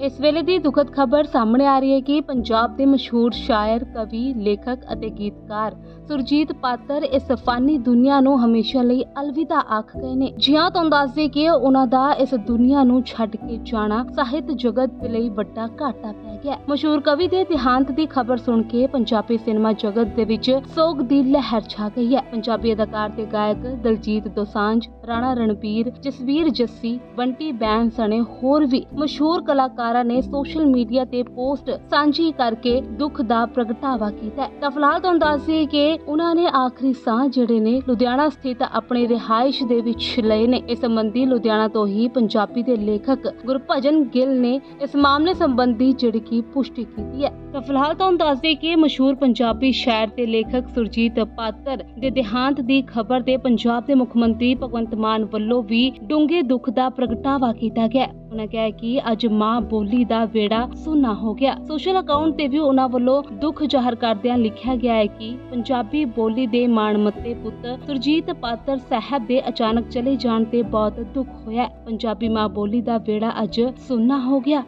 ਇਸ ਵੇਲੇ ਦੀ ਦੁਖਦ ਖਬਰ ਸਾਹਮਣੇ ਆ ਰਹੀ ਹੈ ਕਿ ਪੰਜਾਬ ਦੇ ਮਸ਼ਹੂਰ ਸ਼ਾਇਰ, ਕਵੀ, ਲੇਖਕ ਅਤੇ ਗੀਤਕਾਰ ਸੁਰਜੀਤ ਪਾਤਰ ਇਸ ਫਾਨੀ ਦੁਨੀਆ ਨੂੰ ਹਮੇਸ਼ਾ ਲਈ ਅਲਵਿਦਾ ਆਖ ਗਏ ਨੇ। ਜੀ ਹਾਂ ਤੁਹਾਨੂੰ ਦੱਸ ਕਿ ਉਹਨਾਂ ਦਾ ਇਸ ਦੁਨੀਆ ਨੂੰ ਛੱਡ ਕੇ ਜਾਣਾ ਸਾਹਿਤ ਜਗਤ ਦੇ ਲਈ ਵੱਡਾ ਘਾਟਾ ਪੈ ਗਿਆ ਮਸ਼ਹੂਰ ਕਵੀ ਦੇ ਦੇਹਾਂਤ ਦੀ ਖਬਰ ਸੁਣ ਕੇ ਪੰਜਾਬੀ ਸਿਨੇਮਾ ਜਗਤ ਦੇ ਵਿੱਚ ਸੋਗ ਦੀ ਲਹਿਰ ਛਾ ਗਈ ਹੈ। ਪੰਜਾਬੀ ਅਦਾਕਾਰ ਤੇ ਗਾਇਕ ਦਲਜੀਤ ਦੋਸਾਂਝ ਰਾਣਾ ਰਣਬੀਰ, ਜਸਵੀਰ ਜੱਸੀ ਬੰਟੀ ਬੈਨ ਸਣੇ ਹੋਰ ਵੀ ਮਸ਼ਹੂਰ ਕਲਾਕਾਰਾਂ ਨੇ ਸੋਸ਼ਲ ਮੀਡੀਆ ਤੇ ਪੋਸਟ ਸਾਂਝੀ ਕਰਕੇ ਦੁੱਖ ਦਾ ਪ੍ਰਗਟਾਵਾ ਕੀਤਾ ਤਾਂ ਫਿਲਹਾਲ ਤੁਹਾਨੂੰ ਦੱਸ ਦਈਏ ਕਿ ਉਹਨਾਂ ਨੇ ਆਖਰੀ ਸਾਹ ਜਿਹੜੇ ਨੇ ਲੁਧਿਆਣਾ ਸਥਿਤ ਆਪਣੇ ਰਿਹਾਇਸ਼ ਦੇ ਵਿੱਚ ਲਏ ਨੇ। ਇਸ ਸੰਬੰਧੀ ਲੁਧਿਆਣਾ ਤੋਂ ਹੀ ਪੰਜਾਬੀ ਦੇ ਲੇਖਕ ਗੁਰਭਜਨ ਗਿੱਲ ਨੇ ਇਸ ਮਾਮਲੇ ਸੰਬੰਧੀ ਜਿਹੜੀ ਕੀ ਪੁਸ਼ਟੀ ਕੀਤੀ ਹੈ। ਤਾਂ ਫਿਲਹਾਲ ਤੁਹਾਨੂੰ ਦੱਸ ਦਈਏ ਕਿ ਮਸ਼ਹੂਰ ਪੰਜਾਬੀ ਸ਼ਾਇਰ ਤੇ ਲੇਖਕ ਸੁਰਜੀਤ ਪਾਤਰ ਦੇ ਦੇਹਾਂਤ ਦੀ ਖਬਰ ਤੇ ਪੰਜਾਬ ਦੇ ਮੁੱਖ ਮੰਤਰੀ ਭਗਵੰਤ ਮਾਨ ਵੱਲੋਂ ਵੀ ਡੂੰਘੇ ਦੁੱਖ ਦਾ ਪ੍ਰਗਟਾਵਾ ਕੀਤਾ ਗਿਆ। ਉਹਨਾਂ ਕਿਹਾ ਕਿ ਅੱਜ ਮਾਂ ਬੋਲੀ ਦਾ ਵੇੜਾ ਸੁੰਨਾ ਹੋ ਗਿਆ। ਸੋਸ਼ਲ ਅਕਾਊਂਟ ਤੇ ਵੀ ਉਹਨਾਂ ਵੱਲੋਂ ਦੁੱਖ ਜ਼ਾਹਰ ਕਰਦਿਆਂ ਲਿਖਿਆ ਗਿਆ ਹੈ ਕਿ ਪੰਜਾਬੀ ਬੋਲੀ ਦੇ ਮਾਣਮੱਤੇ ਪੁੱਤ ਸੁਰਜੀਤ ਪਾਤਰ ਸਾਹਿਬ ਦੇ ਅਚਾਨਕ ਚਲੇ ਜਾਣ ਤੇ ਬਹੁਤ ਦੁੱਖ ਹੋਇਆ। ਪੰਜਾਬੀ ਮਾਂ ਬੋਲੀ ਦਾ ਵੇੜਾ ਅੱਜ ਸੁੰਨਾ ਹੋ ਗਿਆ।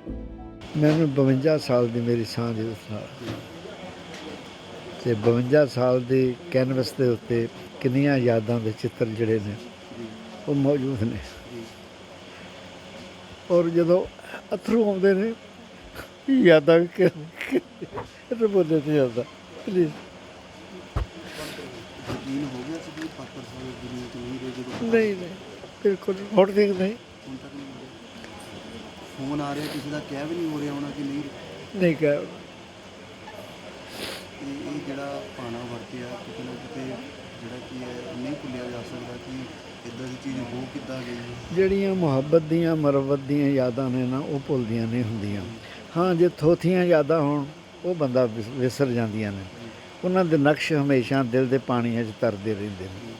ਮੈਨੂੰ 52 ਸਾਲ ਦੀ ਮੇਰੀ ਸਾਂਝ ਉਸ ਨਾਲ ਤੇ 52 ਸਾਲ ਦੀ ਕੈਨਵਸ ਦੇ ਉੱਤੇ ਕਿੰਨੀਆਂ ਯਾਦਾਂ ਦੇ ਚਿੱਤਰ ਜਿਹੜੇ ਨੇ ਉਹ ਮੌਜੂਦ ਨੇ। ਔਰ ਜਦੋਂ ਅਥਰੂ ਆਉਂਦੇ ਨੇ ਯਾਦਾਂ ਕਿ ਇਹ ਬੋਲੇ ਤੇ ਜਾਂਦਾ ਪਲੀਜ਼ ਯਕੀਨ ਹੋ ਗਿਆ ਸੀ ਕਿ ਪਾਤਰ ਸਾਹਿਬ ਦੁਨੀਆ ਤੋਂ ਨਹੀਂ ਜਦੋਂ ਨਹੀਂ ਨਹੀਂ ਬਿਲਕੁਲ ਹੁਣ ਠੀਕ ਨਹੀਂ। ਫੋਨ ਆ ਰਿਹਾ ਕਿਸੇ ਦਾ ਕਹਿ ਵੀ ਨਹੀਂ ਹੋ ਰਿਹਾ ਹੋਣਾ ਕਿ ਨਹੀਂ। ਨਹੀਂ ਕਹਿ ਇਹ ਜਿਹੜਾ ਪਾਣਾ ਵਰਤਿਆ ਕਿਤੇ ਨਾ ਕਿਤੇ ਜਿਹੜਾ ਕੀ ਹੈ ਨਹੀਂ ਭੁੱਲਿਆ ਜਾ ਸਕਦਾ ਕਿ ਇਦਾਂ ਦੀ ਚੀਜ਼ ਹੋ ਕਿੱਦਾਂ ਗਈ? ਜਿਹੜੀਆਂ ਮੁਹੱਬਤ ਦੀਆਂ ਮਰਵਤ ਦੀਆਂ ਯਾਦਾਂ ਨੇ ਨਾ ਉਹ ਭੁੱਲਦੀਆਂ ਨਹੀਂ ਹੁੰਦੀਆਂ। ਹਾਂ ਜੇ ਥੋਥੀਆਂ ਯਾਦਾਂ ਹੋਣ ਉਹ ਬੰਦਾ ਵਿਸ- ਵਿਸਰ ਜਾਂਦੀਆਂ ਨੇ। ਉਹਨਾਂ ਦੇ ਨਕਸ਼ ਹਮੇਸ਼ਾ ਦਿਲ ਦੇ ਪਾਣੀਆਂ 'ਚ ਤਰਦੇ ਰਹਿੰਦੇ ਨੇ।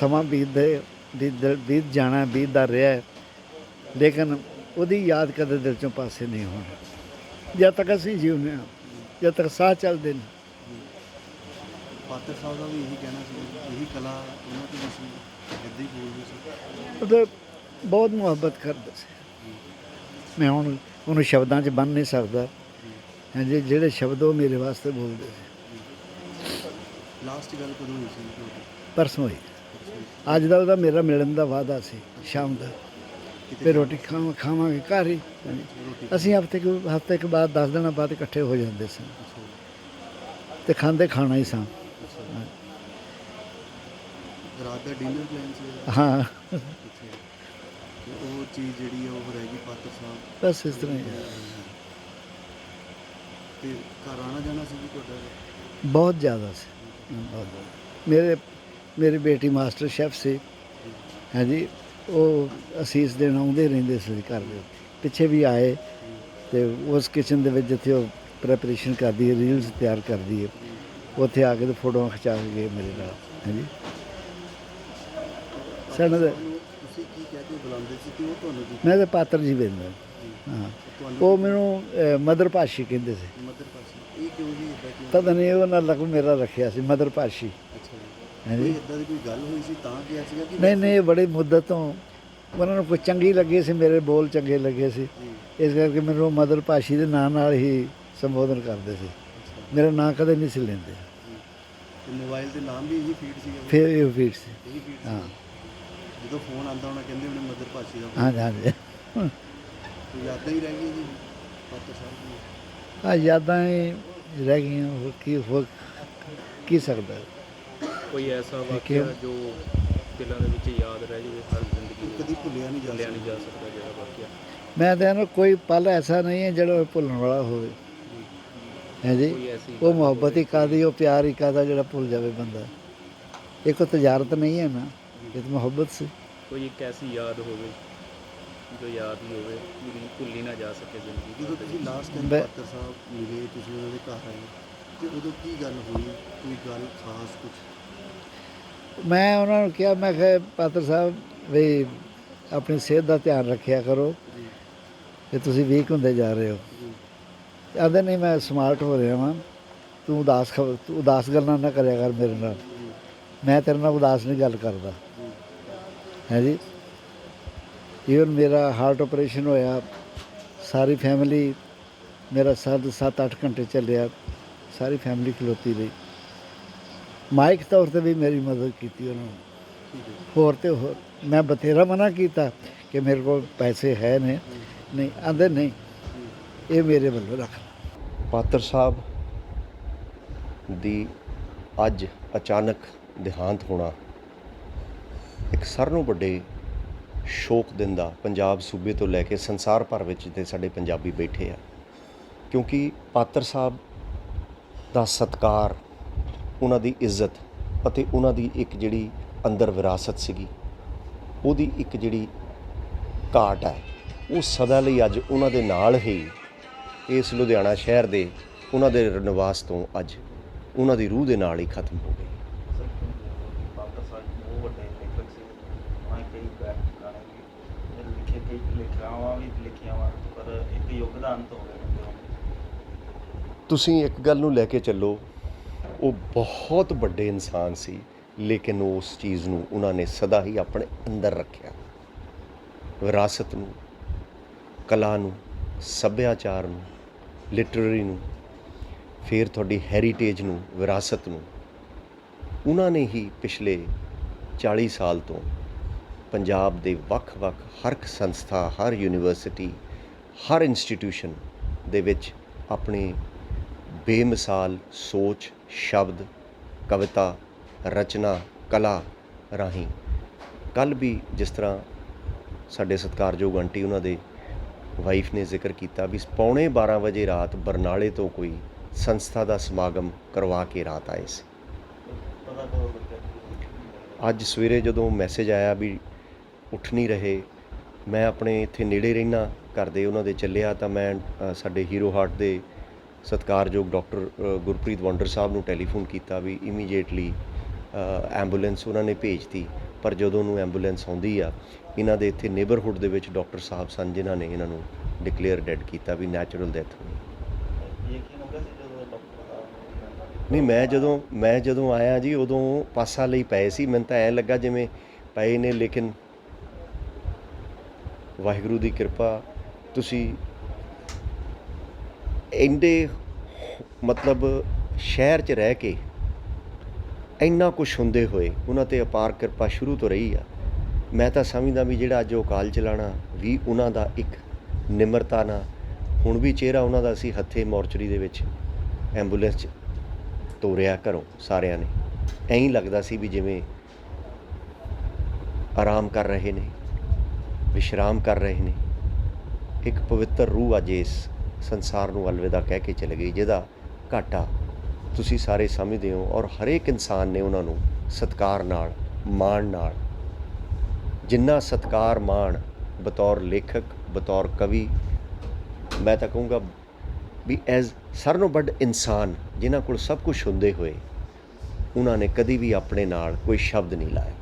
ਸਮਾਂ ਬੀਤਦੇ ਬੀਤ ਬੀਤ ਜਾਣਾ ਬੀਤਦਾ ਰਿਹਾ ਹੈ, ਲੇਕਿਨ ਉਹਦੀ ਯਾਦ ਕਦੇ ਦਿਲ ਚੋਂ ਪਾਸੇ ਨਹੀਂ ਹੋਣੀ। ਜਦ ਤੱਕ ਅਸੀਂ ਜਿਉਂਦੇ ਹਾਂ ਜਦ ਤੱਕ ਸਾਹ ਚੱਲਦੇ ਨੇ ਪਾਤਰ ਸਾਹਿਬ ਦਾ ਵੀ ਇਹੀ ਕਹਿਣਾ ਸੀ ਇਹੀ ਕਲਾ ਉਹਨਾਂ ਦੀ ਸੀ ਇਦਾਂ ਹੀ ਬੋਲਦੇ ਸੀ। ਉਹ ਤਾਂ ਬਹੁਤ ਮੁਹੱਬਤ ਕਰਦਾ ਸੀ। ਮੈਂ ਹੁਣ ਉਹਨੂੰ ਸ਼ਬਦਾਂ 'ਚ ਬੰਨ ਨਹੀਂ ਸਕਦਾ। ਹਾਂਜੀ ਜਿਹੜੇ ਸ਼ਬਦ ਉਹ ਮੇਰੇ ਵਾਸਤੇ ਬੋਲਦੇ ਸੀ। ਲਾਸਟ ਗੱਲ ਕਦੋਂ ਹੋਈ ਸੀ ਪਰਸੋਂ ਹੀ ਅੱਜ ਦਾ ਉਹਦਾ ਮੇਰਾ ਮਿਲਣ ਦਾ ਵਾਅਦਾ ਸੀ ਸ਼ਾਮ ਦਾ। ਫਿਰ ਰੋਟੀ ਖਾਵਾਂ ਖਾਵਾਂਗੇ ਘਰ ਹੀ। ਅਸੀਂ ਹਫ਼ਤੇ ਕੁ ਹਫ਼ਤੇ ਕੇ ਬਾਅਦ 10 ਦਿਨਾਂ ਬਾਅਦ ਇਕੱਠੇ ਹੋ ਜਾਂਦੇ ਸੀ। ਤੇ ਖਾਂਦੇ ਖਾਣਾ ਹੀ ਸਾਂ। ਰਾਤ ਦਾ ਡਿਨਰ ਪਲਾਨ ਸੀ। ਹਾਂ। ਉਹ ਚੀਜ਼ ਜਿਹੜੀ ਆ ਉਹ ਰਹਿ ਗਈ ਪਾਤਰ ਸਾਹਿਬ ਬਸ ਇਸ ਤਰ੍ਹਾਂ ਹੀ। ਤੇ ਘਰ ਆਣਾ ਜਾਣਾ ਸੀ ਜੀ ਤੁਹਾਡਾ? ਬਹੁਤ ਜ਼ਿਆਦਾ ਸੀ। ਬਹੁਤ ਜ਼ਿਆਦਾ। ਮੇਰੇ ਮੇਰੀ ਬੇਟੀ ਮਾਸਟਰ ਸ਼ੈਫ ਸੀ। ਹਾਂਜੀ। ਉਹ ਅਸੀਸ ਦੇਣ ਆਉਂਦੇ ਰਹਿੰਦੇ ਸੀ ਘਰ ਦੇ। ਪਿੱਛੇ ਵੀ ਆਏ। ਤੇ ਉਸ ਕਿਚਨ ਦੇ ਵਿੱਚ ਜਿੱਥੇ ਉਹ ਪ੍ਰੈਪਰੇਸ਼ਨ ਕਰਦੀ ਹੈ ਰੀਲਸ ਤਿਆਰ ਕਰਦੀ ਹੈ ਉੱਥੇ ਆ ਕੇ ਤੇ ਫੋਟੋਆਂ ਖਿਚਾ ਕੇ ਗਏ ਮੇਰੇ ਨਾਲ। ਹਾਂਜੀ। ਤਾਂ- ਤੁਸੀਂ ਕੀ ਕਹਿ ਕੇ ਬੁਲਾਉਂਦੇ ਸੀ ਕਿ ਉਹ ਤੁਹਾਨੂੰ ਕੀ ਮੈਂ ਤਾਂ ਪਾਤਰ ਜੀ ਬੰਦਾ ਹਾਂ। ਉਹ ਮੈਨੂੰ ਅਹ, ਮਦਰ ਭਾਸ਼ੀ ਕਹਿੰਦੇ ਸੀ। ਮਦਰ ਪਾਸੇ ਇਹ ਕਿਉਂ ਜੀ ਇਦਾਂ ਕਿਉਂ? ਪਤਾ ਨਹੀਂ ਉਹ ਨਾਲ ਲਗ ਮੇਰਾ ਰੱਖਿਆ ਸੀ ਮਦਰ ਭਾਸ਼ੀ। ਅੱਛਾ ਜੀ। ਕੋਈ ਇਦਾਂ ਦੀ ਕੋਈ ਗੱਲ ਹੋਈ ਸੀ ਤਾਂ ਕਿਹਾ ਸੀਗਾ ਕਿ ਨਹੀਂ ਨਹੀਂ ਬੜੀ ਮੁੱਦਤ ਤੋਂ ਉਹਨਾਂ ਨੂੰ ਕੋਈ ਚੰਗੀ ਲੱਗੀ ਸੀ ਮੇਰੇ ਬੋਲ ਚੰਗੇ ਲੱਗੇ ਸੀ। ਜੀ। ਇਸ ਕਰਕੇ ਮੈਨੂੰ ਮਦਰ ਭਾਸ਼ੀ ਦੇ ਨਾਂ ਨਾਲ ਹੀ ਸੰਬੋਧਨ ਕਰਦੇ ਸੀ। ਮੇਰਾ ਨਾਂ ਕਦੇ ਨਹੀਂ ਸੀ ਲੈਂਦੇ। ਜੀ। ਤੇ ਮੋਬਾਈਲ ਦੇ ਨਾਮ ਵੀ ਇਹੀ ਫੀਡ ਸੀਗਾ? ਫਿਰ ਇਹ ਫੀਟ ਸੀ। ਇਹੀ ਫੀਡ ਹਾਂ। ਜਦੋਂ ਫੋਨ ਆਉਂਦਾ ਹੋਣਾ ਕਹਿੰਦੇ ਉਹਨੇ ਮਦਰ ਭਾਸ਼ੀ ਦਾ ਹਾਂਜੀ ਹਾਂਜੀ ਕੋਈ ਯਾਦਾਂ ਹੀ ਰਹਿ ਗਈਆਂ ਜੀ ਪਾਤਰ ਸਾਹਿਬ ਦੀ ਆ ਯਾਦਾਂ ਹੀ ਰਹਿ ਗਈਆਂ ਹੋਰ ਕੀ ਹੋ ਕੀ ਸਕਦਾ? ਕੋਈ ਐਸਾ ਵਾਕਿਆ ਜੋ ਦਿਲਾਂ ਦੇ ਵਿੱਚ ਯਾਦ ਰਹਿ ਜਾਵੇ ਹਰ ਜ਼ਿੰਦਗੀ ਇਹ ਕਦੀ ਭੁੱਲਿਆ ਨਹੀਂ ਜਾ ਭੁੱਲਿਆ ਨਹੀਂ ਜਾ ਸਕਦਾ ਸਕਦਾ ਜਿਹੜਾ ਵਾਕਿਆ। ਮੈਂ ਤਾਂ ਇਹਨੂੰ ਕੋਈ ਪਲ ਐਸਾ ਨਹੀਂ ਹੈ ਜਿਹੜਾ ਭੁੱਲਣ ਵਾਲਾ ਹੋਵੇ। ਹੈ ਜੀ? ਕੋਈ ਐਸੀ ਉਹ ਮੁਹੱਬਤ ਹੀ ਕਾਦੀ ਉਹ ਪਿਆਰ ਹੀ ਕਾਦਾ ਜਿਹੜਾ ਭੁੱਲ ਜਾਵੇ ਬੰਦਾ। ਇਹ ਕੋਈ ਤਜਾਰਤ ਨਹੀਂ ਹੈ ਨਾ। ਇਹ ਤਾਂ ਮੁਹੱਬਤ ਸੀ। ਕੋਈ ਇੱਕ ਐਸੀ ਯਾਦ ਹੋਵੇ ਜੋ ਯਾਦ ਹੀ ਹੋਵੇ ਜਿਹੜੀ ਭੁੱਲੀ ਨਾ ਜਾ ਸਕੇ ਜ਼ਿੰਦਗੀ ਜਦੋਂ ਤੁਸੀਂ ਲਾਸਟ ਟਾਈਮ ਮੈਂ- ਪਾਤਰ ਸਾਹਿਬ ਮਿਲੇ ਤੁਸੀਂ ਉਹਨਾਂ ਦੇ ਘਰ ਆਏ ਤੇ ਉਦੋਂ ਕੀ ਗੱਲ ਹੋਈ? ਕੋਈ ਗੱਲ ਖਾਸ ਕੁਝ ਮੈਂ ਉਹਨਾਂ ਨੂੰ ਕਿਹਾ ਮੈਂ ਕਿਹਾ ਪਾਤਰ ਸਾਹਿਬ ਵੀ ਆਪਣੀ ਸਿਹਤ ਦਾ ਧਿਆਨ ਰੱਖਿਆ ਕਰੋ ਜੀ। ਕਿ ਤੁਸੀਂ ਵੀਕ ਹੁੰਦੇ ਜਾ ਰਹੇ ਹੋ। ਜੀ। ਆਂਦੇ ਨਹੀਂ ਮੈਂ ਸਮਾਰਟ ਹੋ ਰਿਹਾ ਵਾਂ। ਤੂੰ ਉਦਾਸ ਖ- ਤੂੰ ਉਦਾਸ ਗੱਲਾਂ ਨਾ ਕਰਿਆ ਕਰ ਮੇਰੇ ਨਾਲ। ਜੀ। ਮੈਂ ਤੇਰੇ ਨਾਲ ਉਦਾਸ ਨਹੀਂ ਗੱਲ ਕਰਦਾ। ਹੈ ਜੀ। ਈਵਨ ਮੇਰਾ ਹਾਰਟ ਆਪਰੇਸ਼ਨ ਹੋਇਆ, ਸਾਰੀ ਫੈਮਿਲੀ ਮੇਰਾ ਸਾਧ 7-8 ਘੰਟੇ ਚੱਲਿਆ, ਸਾਰੀ ਫੈਮਿਲੀ ਖਲੋਤੀ ਰਹੀ। ਮਾਈਕ ਤੌਰ ਤੇ ਵੀ ਮੇਰੀ ਮਦਦ ਕੀਤੀ ਉਹਨਾਂ ਨੇ। ਹੋਰ ਤੇ ਹੋਰ, ਮੈਂ ਬਥੇਰਾ ਮਨਾ ਕੀਤਾ ਕਿ ਮੇਰੇ ਕੋਲ ਪੈਸੇ ਹੈ ਨੇ, ਨਹੀਂ, ਆਂਦੇ ਨਹੀਂ, ਇਹ ਮੇਰੇ ਵੱਲੋਂ ਰੱਖ ਪਾਤਰ ਸਾਹਿਬ ਦੀ ਅੱਜ ਅਚਾਨਕ ਦੇਹਾਂਤ ਹੋਣਾ ਇੱਕ ਸਾਰਿਆਂ ਨੂੰ ਵੱਡੇ ਸ਼ੌਕ ਦਿੰਦਾ ਪੰਜਾਬ ਸੂਬੇ ਤੋਂ ਲੈ ਕੇ ਸੰਸਾਰ ਭਰ ਵਿੱਚ ਤੇ ਸਾਡੇ ਪੰਜਾਬੀ ਬੈਠੇ ਆ। ਕਿਉਂਕਿ ਪਾਤਰ ਸਾਹਿਬ ਦਾ ਸਤਕਾਰ, ਉਹਨਾਂ ਦੀ ਇੱਜ਼ਤ ਅਤੇ ਉਹਨਾਂ ਦੀ ਇੱਕ ਜਿਹੜੀ ਅੰਦਰ ਵਿਰਾਸਤ ਸੀਗੀ, ਉਹਦੀ ਇੱਕ ਜਿਹੜੀ ਘਾਟ ਹੈ ਉਹ ਸਦਾ ਲਈ ਅੱਜ ਉਹਨਾਂ ਦੇ ਨਾਲ ਹੀ ਇਸ ਲੁਧਿਆਣਾ ਸ਼ਹਿਰ ਦੇ, ਉਹਨਾਂ ਦੇ ਨਿਵਾਸ ਤੋਂ ਅੱਜ ਉਹਨਾਂ ਦੀ ਰੂਹ ਦੇ ਨਾਲ ਹੀ ਖਤਮ ਹੋ ਗਈ ਪਾਤਰ ਸਾਹਿਬ ਬਹੁਤ ਵੱਡੇ ਲੇਖਕ ਸੀ ਮੈਂ ਕਈ ਬੈਠ ਗਾਣੇ ਵੀ ਲਿਖੇ ਕਈ ਵੀ ਲਿਖੀਆਂ ਵਾ, ਪਰ ਇੱਕ ਯੁੱਗ ਦਾ ਅੰਤ ਹੋ ਗਿਆ ਤੁਸੀਂ ਇੱਕ ਗੱਲ ਨੂੰ ਲੈ ਕੇ ਚੱਲੋ, ਉਹ ਬਹੁਤ ਵੱਡੇ ਇਨਸਾਨ ਸੀ, ਲੇਕਿਨ ਉਸ ਚੀਜ਼ ਨੂੰ ਉਹਨਾਂ ਨੇ ਸਦਾ ਹੀ ਆਪਣੇ ਅੰਦਰ ਰੱਖਿਆ। ਵਿਰਾਸਤ ਨੂੰ, ਕਲਾ ਨੂੰ, ਸੱਭਿਆਚਾਰ ਨੂੰ, ਲਿਟਰੇਰੀ ਨੂੰ, ਫਿਰ ਤੁਹਾਡੀ ਹੈਰੀਟੇਜ ਨੂੰ, ਵਿਰਾਸਤ ਨੂੰ, ਉਹਨਾਂ ਨੇ ਹੀ ਪਿਛਲੇ 40 ਸਾਲ ਤੋਂ ਪੰਜਾਬ ਦੇ ਵੱਖ-ਵੱਖ ਹਰ ਇੱਕ ਸੰਸਥਾ ਹਰ ਯੂਨੀਵਰਸਿਟੀ ਹਰ ਇੰਸਟੀਟਿਊਸ਼ਨ ਦੇ ਵਿੱਚ ਆਪਣੀ ਬੇਮਿਸਾਲ ਸੋਚ ਸ਼ਬਦ ਕਵਿਤਾ ਰਚਨਾ ਕਲਾ ਰਾਹੀਂ ਕੱਲ ਵੀ ਜਿਸ ਤਰ੍ਹਾਂ ਸਾਡੇ ਸਤਿਕਾਰਯੋਗ ਆਂਟੀ ਉਹਨਾਂ ਦੇ ਵਾਈਫ ਨੇ ਜ਼ਿਕਰ ਕੀਤਾ ਵੀ ਪੌਣੇ 12 ਵਜੇ ਰਾਤ ਬਰਨਾਲੇ ਤੋਂ ਕੋਈ ਸੰਸਥਾ ਦਾ ਸਮਾਗਮ ਕਰਵਾ ਕੇ ਰਾਤ ਆਏ ਸੀ। ਅੱਜ ਸਵੇਰੇ ਜਦੋਂ ਮੈਸੇਜ ਆਇਆ ਵੀ ਉੱਠ ਨਹੀਂ ਰਹੇ। ਮੈਂ ਆਪਣੇ ਇੱਥੇ ਨੇੜੇ ਰਹਿਣਾ ਘਰ ਦੇ ਉਹਨਾਂ ਦੇ ਚੱਲਿਆ ਤਾਂ ਮੈਂ ਸਾਡੇ ਹੀਰੋ ਹਾਰਟ ਦੇ ਸਤਿਕਾਰਯੋਗ ਡਾਕਟਰ ਗੁਰਪ੍ਰੀਤ ਵੰਡਰ ਸਾਹਿਬ ਨੂੰ ਟੈਲੀਫੋਨ ਕੀਤਾ ਵੀ ਇਮੀਡੀਏਟਲੀ ਐਂਬੂਲੈਂਸ ਉਹਨਾਂ ਨੇ ਭੇਜਤੀ ਪਰ ਜਦੋਂ ਨੂੰ ਐਂਬੂਲੈਂਸ ਆਉਂਦੀ ਆ, ਇਹਨਾਂ ਦੇ ਇੱਥੇ ਨੇਬਰਹੁੱਡ ਦੇ ਵਿੱਚ ਡਾਕਟਰ ਸਾਹਿਬ ਸਨ ਜਿਨ੍ਹਾਂ ਨੇ ਇਹਨਾਂ ਨੂੰ ਡਿਕਲੇਅਰ ਡੈਡ ਕੀਤਾ ਵੀ ਨੈਚੁਰਲ ਡੈਥ ਹੋਈ। ਨਹੀਂ, ਮੈਂ ਜਦੋਂ ਮੈਂ ਜਦੋਂ ਆਇਆ ਜੀ, ਉਦੋਂ ਪਾਸਾ ਲਈ ਪਏ ਸੀ। ਮੈਨੂੰ ਤਾਂ ਐ ਲੱਗਾ ਜਿਵੇਂ ਪਏ ਨੇ ਲੇਕਿਨ ਵਾਹਿਗੁਰੂ ਦੀ ਕਿਰਪਾ, ਤੁਸੀਂ ਇੰਦੇ ਮਤਲਬ ਸ਼ਹਿਰ 'ਚ ਰਹਿ ਕੇ ਇੰਨਾ ਕੁਝ ਹੁੰਦੇ ਹੋਏ ਉਹਨਾਂ ਤੇ ਅਪਾਰ ਕਿਰਪਾ ਸ਼ੁਰੂ ਤੋਂ ਰਹੀ ਆ। ਮੈਂ ਤਾਂ ਸਮਝਦਾ ਵੀ ਜਿਹੜਾ ਅੱਜ ਉਹ ਕਾਲ ਚਲਾਣਾ ਵੀ ਉਹਨਾਂ ਦਾ ਇੱਕ ਨਿਮਰਤਾ ਨਾਲ, ਹੁਣ ਵੀ ਚਿਹਰਾ ਉਹਨਾਂ ਦਾ ਅਸੀਂ ਹੱਥੇ ਮੋਰਚਰੀ ਦੇ ਵਿੱਚ, ਐਂਬੂਲੈਂਸ 'ਚ ਤੋਰਿਆ ਘਰੋਂ ਸਾਰਿਆਂ ਨੇ। ਐਂ ਲੱਗਦਾ ਸੀ ਵੀ ਜਿਵੇਂ ਆਰਾਮ ਕਰ ਰਹੇ ਨੇ। ਵਿਸ਼ਰਾਮ ਕਰ ਰਹੇ ਨੇ। ਇੱਕ ਪਵਿੱਤਰ ਰੂਹ ਅੱਜ ਇਸ ਸੰਸਾਰ ਨੂੰ ਅਲਵਿਦਾ ਕਹਿ ਕੇ ਚਲੇ ਗਈ, ਜਿਹਦਾ ਘਾਟਾ ਤੁਸੀਂ ਸਾਰੇ ਸਮਝਦੇ ਹੋ ਔਰ ਹਰੇਕ ਇਨਸਾਨ ਨੇ ਉਹਨਾਂ ਨੂੰ ਸਤਕਾਰ ਨਾਲ, ਮਾਣ ਨਾਲ। ਜਿੰਨਾ ਸਤਕਾਰ, ਮਾਣ ਬਤੌਰ ਲੇਖਕ, ਬਤੌਰ ਕਵੀ, ਮੈਂ ਤਾਂ ਕਹੂੰਗਾ ਵੀ ਐਜ਼ ਸਰਨੋ ਵੱਡ ਇਨਸਾਨ ਜਿਨ੍ਹਾਂ ਕੋਲ ਸਭ ਕੁਝ ਹੁੰਦੇ ਹੋਏ, ਉਹਨਾਂ ਨੇ ਕਦੀ ਵੀ ਆਪਣੇ ਨਾਲ ਕੋਈ ਸ਼ਬਦ ਨਹੀਂ ਲਾਇਆ।